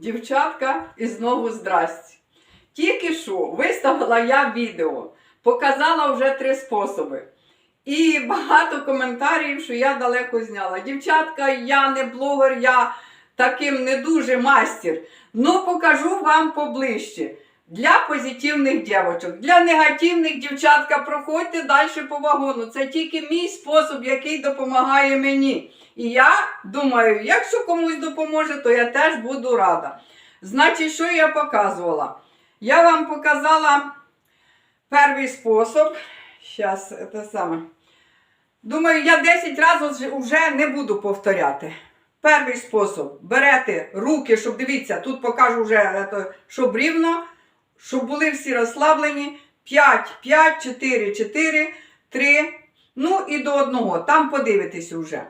Дівчатка, і знову здрасті. Тільки що виставила я відео, показала вже три способи. І багато коментарів, що я далеко зняла. Дівчатка, я не блогер, я таким не дуже мастер. Ну, покажу вам поближче. Для позитивних дівчаток. Для негативних дівчатка, проходьте далі по вагону. Це тільки мій спосіб, який допомагає мені. І я думаю, якщо комусь допоможе, то я теж буду рада. Значить, що я показувала? Я вам показала перший спосіб. Зараз, це саме. Думаю, я 10 разів вже не буду повторяти. Перший спосіб. Берете руки, щоб дивіться, тут покажу вже, е, щоб рівно, щоб були всі розслаблені. 5, 5, 4, 4, 3, ну і до одного. Там подивитесь уже.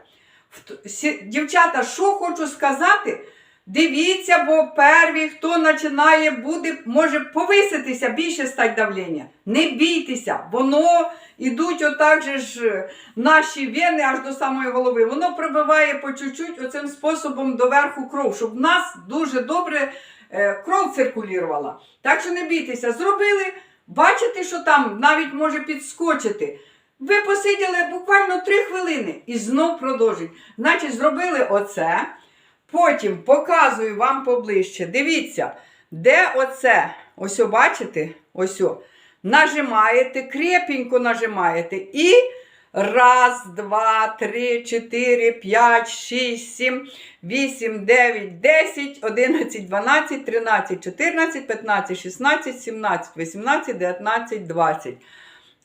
Дівчата, що хочу сказати, дивіться, бо перві, хто починає, буде, може повиситися, більше стать давлення. Не бійтеся, воно ідуть отак же ж е, наші вени аж до самої голови. Воно пробиває по чуть-чуть оцим способом доверху кров, щоб в нас дуже добре е, кров циркулювала. Так що не бійтеся, зробили, бачите, що там навіть може підскочити. Ви посиділи буквально 3 хвилини і знов продовжують. Значить, зробили оце. Потім показую вам поближче. Дивіться, де оце? Ось, бачите? Ось. Нажимаєте, крепенько нажимаєте. І раз, два, три, чотири, п'ять, шість, сім, вісім, дев'ять, десять, одинадцять, дванадцять, тринадцять, чотирнадцять, п'ятнадцять, шістнадцять, сімнадцять, вісімнадцять, дев'ятнадцять, двадцять.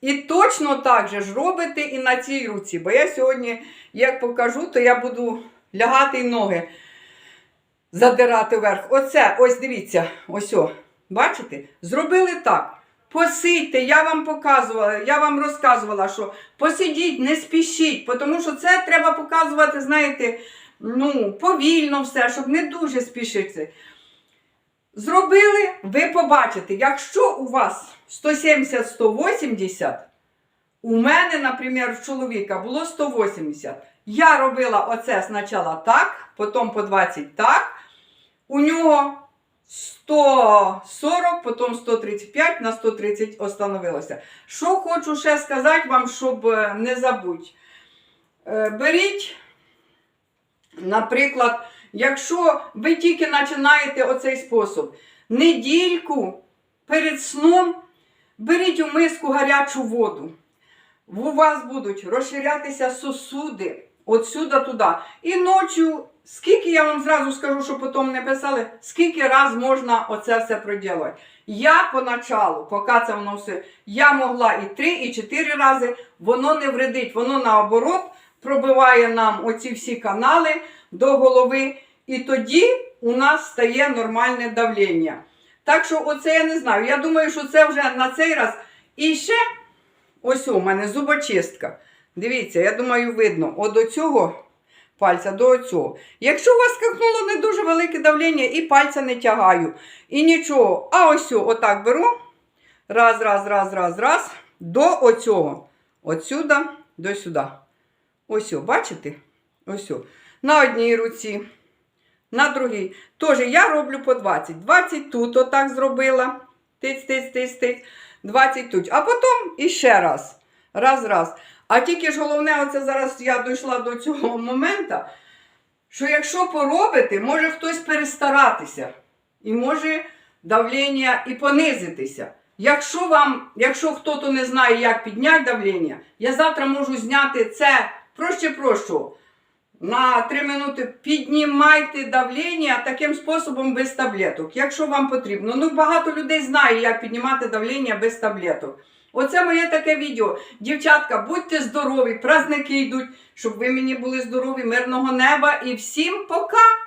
І точно так же ж робите і на цій руці. Бо я сьогодні, як покажу, то я буду лягати й ноги задирати вверх. Оце, ось дивіться, ось о. Бачите? Зробили так. Посидьте, я вам показувала, я вам розказувала, що посидіть, не спішіть, тому що це треба показувати, знаєте, ну, повільно все, щоб не дуже спішити. Зробили, ви побачите, якщо у вас 170-180, у мене, наприклад, в чоловіка було 180. Я робила оце спочатку так, потім по 20 так. У нього 140, потім 135, на 130 остановилося. Що хочу ще сказати вам, щоб е, не забути. Е, Беріть, наприклад, якщо ви тільки починаєте оцей спосіб, недільку перед сном беріть у миску гарячу воду. У вас будуть розширятися сосуди от сюди туди. І ночі, скільки я вам зразу скажу, що потім не писали, скільки раз можна оце все проділати. Я поначалу, поки це воно все, я могла і три, і чотири рази, воно не вредить, воно наоборот пробиває нам оці всі канали до голови, і тоді у нас стає нормальне давлення. Так що, оце я не знаю. Я думаю, що це вже на цей раз. І ще ось у мене зубочистка. Дивіться, я думаю, видно, от до цього пальця до цього. Якщо у вас скакнуло не дуже велике давлення, і пальця не тягаю, і нічого. А ось отак беру. Раз, раз, раз, раз, раз. До оцього. Отсюди до сюди. Ось, бачите? Ось. На одній руці, на другій. Тож я роблю по 20. 20 тут отак зробила. Тиць, тиць, тиць, тиць. 20 тут. А потім іще раз. Раз, раз. А тільки ж головне, оце зараз я дійшла до цього моменту, що якщо поробите, може хтось перестаратися. І може давлення і понизитися. Якщо вам, якщо хтось не знає, як підняти давлення, я завтра можу зняти це проще прощо. На 3 минути піднімайте давлення таким способом без таблеток, якщо вам потрібно. Ну, багато людей знає, як піднімати давлення без таблеток. Оце моє таке відео. Дівчатка, будьте здорові, праздники йдуть, щоб ви мені були здорові, мирного неба і всім пока!